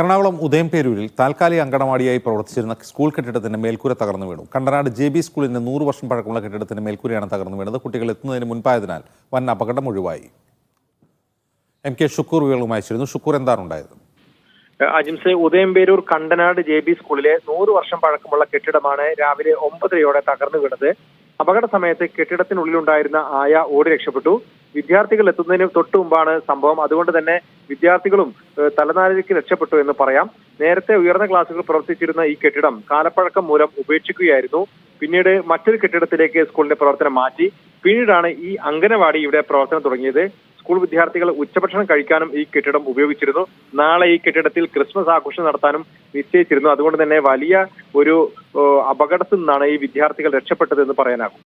എറണാകുളം ഉദയംപേരൂരിൽ താൽക്കാലിക അങ്കണവാടിയായി പ്രവർത്തിച്ചിരുന്ന സ്കൂൾ കെട്ടിടത്തിന്റെ മേൽക്കൂര തകർന്നു വീണു. കണ്ടനാട് ജെ ബി സ്കൂളിന്റെ നൂറ് വർഷം പഴക്കമുള്ള കെട്ടിടത്തിന്റെ മേൽക്കൂരയാണ് തകർന്നു വീണത്. കുട്ടികൾ എത്തുന്നതിന് മുൻപായതിനാൽ വൻ അപകടം ഒഴിവായി. എം കെ ഷുക്കൂർ വിവരങ്ങളുമായി ചേരുന്നു ഷുക്കൂർ എന്താണ് ഉണ്ടായത് അജിംസെ ഉദയംപേരൂർ കണ്ടനാട് ജെ ബി സ്കൂളിലെ നൂറ് വർഷം പഴക്കമുള്ള കെട്ടിടമാണ് രാവിലെ ഒമ്പതരയോടെ തകർന്നു വീണത്. അപകട സമയത്ത് കെട്ടിടത്തിനുള്ളിലുണ്ടായിരുന്ന ആയ ഓടി രക്ഷപ്പെട്ടു. വിദ്യാർത്ഥികൾ എത്തുന്നതിന് തൊട്ടു മുമ്പാണ് സംഭവം. അതുകൊണ്ട് തന്നെ വിദ്യാർത്ഥികളും തലനാരിക്ക് രക്ഷപ്പെട്ടു എന്ന് പറയാം. നേരത്തെ ഉയർന്ന ക്ലാസുകൾ പ്രവർത്തിച്ചിരുന്ന ഈ കെട്ടിടം കാലപ്പഴക്കം മൂലം ഉപേക്ഷിക്കുകയായിരുന്നു. പിന്നീട് മറ്റൊരു കെട്ടിടത്തിലേക്ക് സ്കൂളിന്റെ പ്രവർത്തനം മാറ്റി. പിന്നീടാണ് ഈ അംഗനവാടി ഇവിടെ പ്രവർത്തനം തുടങ്ങിയത്. സ്കൂൾ വിദ്യാർത്ഥികൾ ഉച്ചഭക്ഷണം കഴിക്കാനും ഈ കെട്ടിടം ഉപയോഗിച്ചിരുന്നു. നാളെ ഈ കെട്ടിടത്തിൽ ക്രിസ്മസ് ആഘോഷം നടത്താനും നിശ്ചയിച്ചിരുന്നു. അതുകൊണ്ട് തന്നെ വലിയ ഒരു അപകടത്തിൽ നിന്നാണ് ഈ വിദ്യാർത്ഥികൾ രക്ഷപ്പെട്ടതെന്ന് പറയാനാകും.